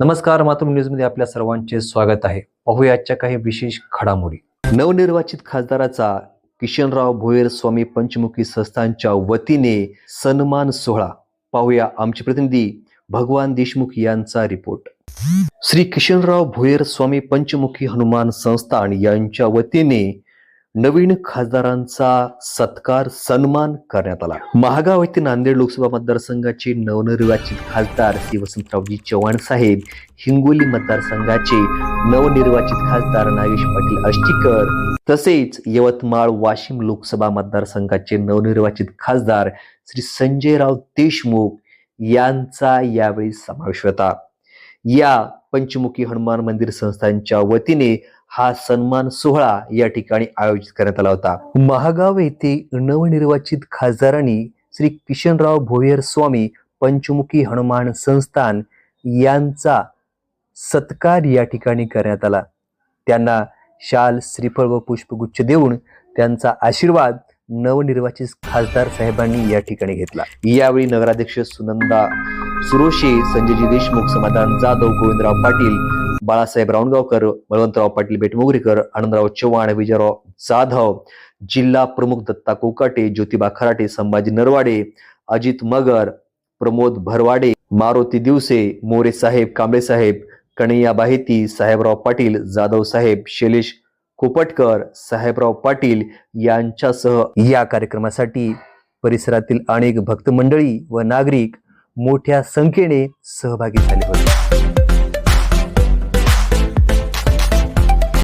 नमस्कार मातृ न्यूजमध्ये आपल्या सर्वांचे स्वागत आहे. पाहूया आजच्या काही विशेष घडामोडी. नवनिर्वाचित खासदाराचा किशनराव भोयर स्वामी पंचमुखी संस्थांच्या वतीने सन्मान सोहळा. पाहूया आमचे प्रतिनिधी भगवान देशमुख यांचा रिपोर्ट. श्री किशनराव भोयर स्वामी पंचमुखी हनुमान संस्थान यांच्या वतीने नवीन खासदारांचा सत्कार सन्मान करण्यात आला. महागाव येथे नांदेड लोकसभा मतदारसंघाचे नवनिर्वाचित खासदार श्री वसंतरावजी चव्हाण साहेब हिंगोली मतदारसंघाचे नवनिर्वाचित खासदार नागेश पाटील अष्टीकर तसेच यवतमाळ वाशिम लोकसभा मतदारसंघाचे नवनिर्वाचित खासदार श्री संजयराव देशमुख यांचा यावेळी समावेश होता. या पंचमुखी हनुमान मंदिर संस्थांच्या वतीने हा सन्मान सोहळा या ठिकाणी आयोजित करण्यात आला होता. महागाव येथे नवनिर्वाचित खासदारांनी श्री किशनराव भोयर स्वामी पंचमुखी हनुमान संस्थान यांचा सत्कार या ठिकाणी करण्यात आला. त्यांना शाल श्रीफळ व पुष्पगुच्छ देऊन त्यांचा आशीर्वाद नवनिर्वाचित खासदार साहेबांनी या ठिकाणी घेतला. यावेळी नगराध्यक्ष सुनंदा सुरोशे संजयजी देशमुख समाधान जाधव गोविंदराव पाटील बाळासाहेब रावणगावकर बळवंतराव पाटील बेटमोगरीकर आनंदराव चव्हाण विजयराव जाधव जिल्हा प्रमुख दत्ता कोकाटे ज्योतिबा खराटे संभाजी नरवाडे अजित मगर प्रमोद भरवाडे मारुती दिवसे मोरे साहेब कांबळे साहेब कणैया बाहेती साहेबराव पाटील जाधव साहेब शैलेश कोपटकर साहेबराव पाटील यांच्यासह या कार्यक्रमासाठी परिसरातील अनेक भक्त मंडळी व नागरिक मोठ्या संख्येने सहभागी झाले होते.